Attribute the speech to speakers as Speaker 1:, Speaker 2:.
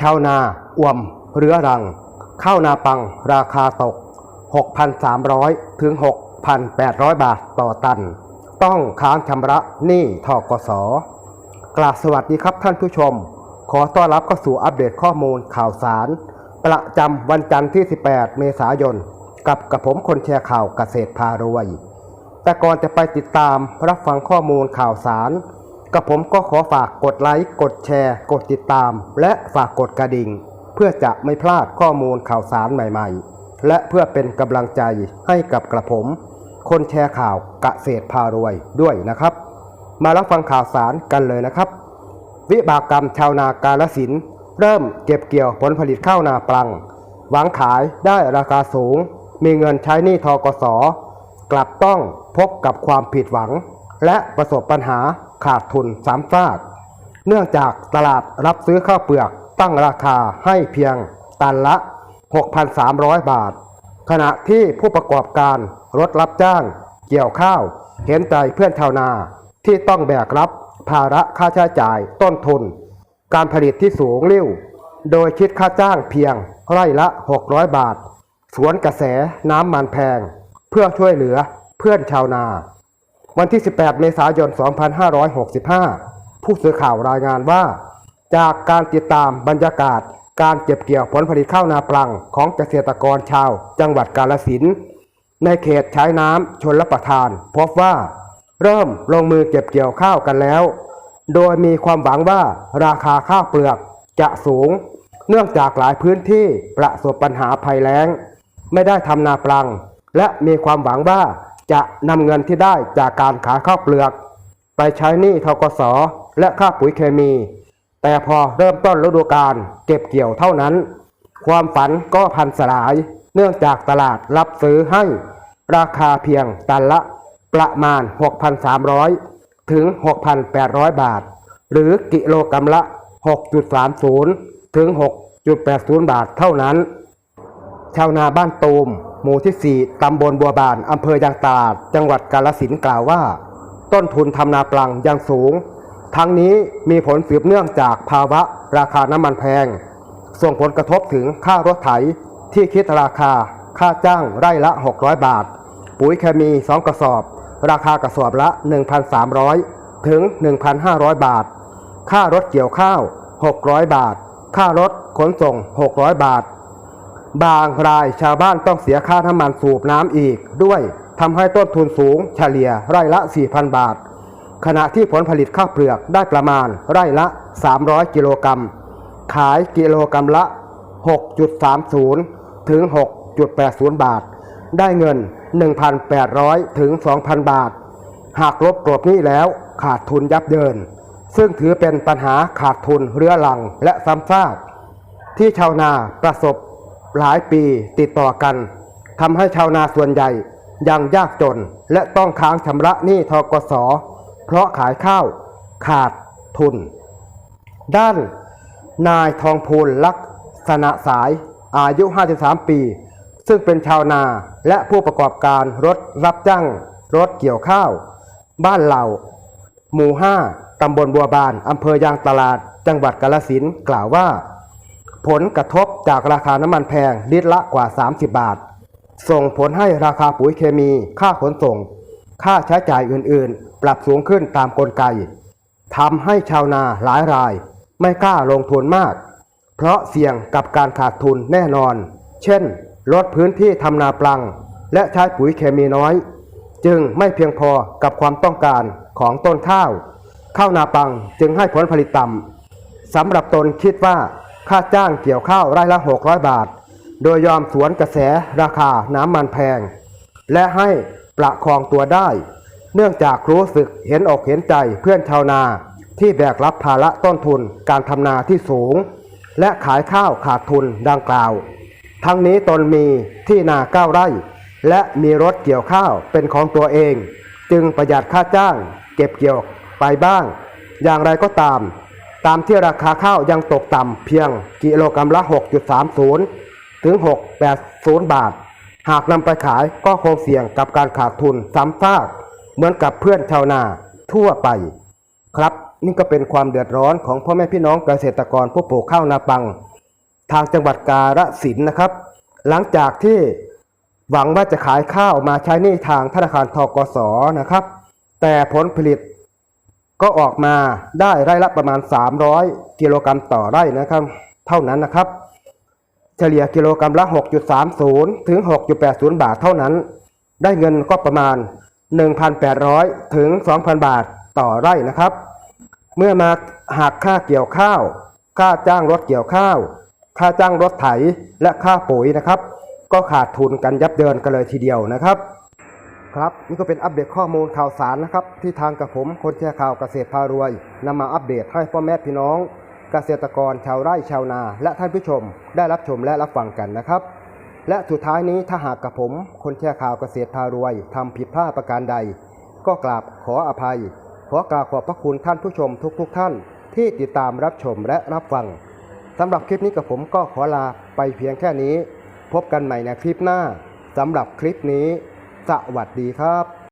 Speaker 1: ชาวนาอวมเรื้อรัง ข้าวนาปังราคาตก 6,300 ถึง 6,800 บาทต่อตัน ต้องค้างชำระหนี้ทกสกราบสวัสดีครับท่านผู้ชม ขอต้อนรับเข้าสู่อัปเดตข้อมูลข่าวสาร ประจำวันจันทร์ที่ 18 เมษายน กับกับผมคนแชร์ข่าวเกษตรพารวย แต่ก่อนจะไปติดตามรับฟังข้อมูลข่าวสาร กับผมก็ขอฝากกดไลค์กดแชร์ กดติดตาม และฝากกดกระดิ่ง เพื่อจะไม่พลาดข้อมูลข่าวสารใหม่ๆ และเพื่อเป็นกำลังใจให้กับกระผม คนแชร์ข่าวเกษตรพารวยด้วยนะครับ มารับฟังข่าวสารกันเลยนะครับ วิบากกรรมชาวนากาลสินธุ์เริ่มเก็บเกี่ยวผลผลิตข้าวนาปลัง หวังขายได้ราคาสูง มีเงินใช้หนี้ทกสกลับต้องพบกับความผิดหวัง และประสบปัญหาขาดทุนซ้ำซากเนื่องจากตลาดรับซื้อข้าวเปลือกตั้งราคาให้เพียงตันละ 6,300 บาท ขณะที่ผู้ประกอบการรถรับจ้าง เกี่ยวข้าว เห็นใจเพื่อนชาวนาที่ต้องแบกรับภาระค่าใช้จ่ายต้นทุน การผลิตที่สูงริ่วโดยคิดค่าจ้างเพียงไร่ละ 600 บาท สวนกระแสน้ำมันแพง เพื่อช่วยเหลือเพื่อนชาวนา วันที่ 18 เมษายน 2565 ผู้สื่อข่าวรายงานว่า จากการติดตามบรรยากาศ การเก็บเกี่ยวผลผลิตข้าวนาปลังของเกษตรกรชาว จังหวัดกาฬสินธุ์ในเขตใช้น้ำชนรับประทาน พบว่า เริ่มลงมือเก็บเกี่ยวข้าวกันแล้ว โดยมีความหวังว่าราคาข้าวเปลือกจะสูง เนื่องจากหลายพื้นที่ประสบปัญหาภัยแล้ง ไม่ได้ทำนาปลัง และมีความหวังว่า จะนำเงินที่ได้จากการขายข้าวเปลือก ไปใช้หนี้ทกสและค่าปุ๋ยเคมี แต่พอเริ่มต้นฤดูกาลเก็บเกี่ยวเท่านั้น ความฝันก็พันสลาย เนื่องจากตลาดรับซื้อให้ ราคาเพียงตันละประมาณ 6,300 ถึง 6,800 บาท หรือกิโลกรัมละ 6.30 ถึง 6.80 บาทเท่านั้น ชาวนาบ้านตูม หมู่ที่ 4 ตำบลบัวบาน อำเภอยางตลาด จังหวัดกาฬสินกล่าวว่า ต้นทุนทำนาปลังยังสูง ทั้งนี้มีผลสืบเนื่องจากภาวะราคาน้ำมันแพง ส่งผลกระทบถึงค่ารถไถที่คิดราคา ค่าจ้างไร่ละ 600 บาท ปุ๋ยเคมี 2 กระสอบ ราคากระสอบละ 1,300 ถึง 1,500 บาท ค่ารถเกี่ยวข้าว 600 บาท ค่ารถขนส่ง 600 บาท บางรายชาวบ้านต้องเสียค่าน้ำมันสูบน้ำอีก ด้วยทำให้ต้นทุนสูงเฉลี่ยไร่ละ 4,000 บาท ขณะที่ผลผลิตข้าวเปลือกได้ประมาณไร่ละ 300 กิโลกรัม ขายกิโลกรัมละ 6.30 ถึง 6.80 บาท ได้เงิน 1,800 ถึง 2,000 บาท หากลบกลบนี้แล้วขาดทุนยับเยิน ซึ่งถือเป็นปัญหาขาดทุนเรื้อรังและซ้ำซากที่ชาวนาประสบ หลายปีติดต่อกันทำให้ชาวนาส่วนใหญ่ยังยากจนและต้องค้างชำระหนี้ทกส เพราะขายข้าว ขาดทุน ด้านนายทองพูลลักษณะสายอายุ 53 ปี ซึ่งเป็นชาวนาและผู้ประกอบการรถรับจ้างรถเกี่ยวข้าว บ้านเหล่า หมู่ 5 ตำบลบัวบาน อำเภอยางตลาด จังหวัดกาฬสินกล่าวว่า ผลกระทบจากราคาน้ำมันแพงลิตรละกว่า 30 บาท ส่งผลให้ราคาปุ๋ยเคมี ค่าขนส่ง ค่าใช้จ่ายอื่นๆ ปรับสูงขึ้นตามกลไกทำให้ชาวนาหลายราย ไม่กล้าลงทุนมาก เพราะเสี่ยงกับการขาดทุนแน่นอน เช่น ลดพื้นที่ทำนาปลัง และใช้ปุ๋ยเคมีน้อย จึงไม่เพียงพอกับความต้องการของต้นข้าว ข้าวนาปังจึงให้ผลผลิตต่ำสำหรับตนคิดว่า ค่าจ้างเกี่ยวข้าวไร่ละ 600 บาท โดยยอมสวนกระแสราคาน้ำมันแพง และให้ประคองตัวได้ เนื่องจากรู้สึกเห็นอกเห็นใจเพื่อนชาวนาที่แบกรับภาระต้นทุนการทำนาที่สูง และขายข้าวขาดทุนดังกล่าว ทั้งนี้ตนมีที่นาเก้าไร่ และมีรถเกี่ยวข้าวเป็นของตัวเอง จึงประหยัดค่าจ้าง เก็บเกี่ยวไปบ้าง อย่างไรก็ตาม ตามที่ราคาข้าวยังตกต่ำเพียงกิโลกรัมละ 6.30 ถึง 6.80 บาท หากนำไปขายก็คงเสี่ยงกับการขาดทุนซ้ำซากเหมือนกับเพื่อนชาวนาทั่วไป ครับนี่ก็เป็นความเดือดร้อนของพ่อแม่พี่น้องเกษตรกรผู้ปลูกข้าวนาปัง ทางจังหวัดกาฬสินนะครับ หลังจากที่หวังว่าจะขายข้าวมาใช้หนี้ทางธนาคารทกสนะครับ แต่ผลผลิต ก็ออกมาได้ไร่ละประมาณ 300 กิโลกรัมต่อไร่นะครับ เท่านั้นนะครับ เฉลี่ยกิโลกรัมละ 6.30 ถึง 6.80 บาทเท่านั้น ได้เงินก็ประมาณ 1,800 ถึง 2,000 บาทต่อไร่นะครับ เมื่อมาหักค่าเกี่ยวข้าว ค่าจ้างรถเกี่ยวข้าว ค่าจ้างรถไถและค่าปุ๋ยนะครับ ก็ขาดทุนกันยับเยินกันเลยทีเดียวนะครับ ครับ นี่ก็เป็นอัปเดตข้อมูลข่าวสารนะครับ ที่ทางกับผมคนแชร์ข่าวเกษตรพารวยนำมาอัปเดตให้พ่อแม่พี่น้อง เกษตรกรชาวไร่ชาวนา และท่านผู้ชม ได้รับชมและรับฟังกันนะครับ และสุดท้ายนี้ถ้าหากกับผมคนแชร์ข่าวเกษตรพารวยทำผิดพลาดประการใด ก็กราบขออภัยขอกราบขอบพระคุณท่านผู้ชมทุกๆทท่าน ที่ติดตามรับชมและรับฟังสำหรับคลิปนี้กับผมก็ขอลาไปเพียงแค่นี้ พบกันใหม่ในคลิปหน้าสำหรับคลิปนี้ สวัสดีครับ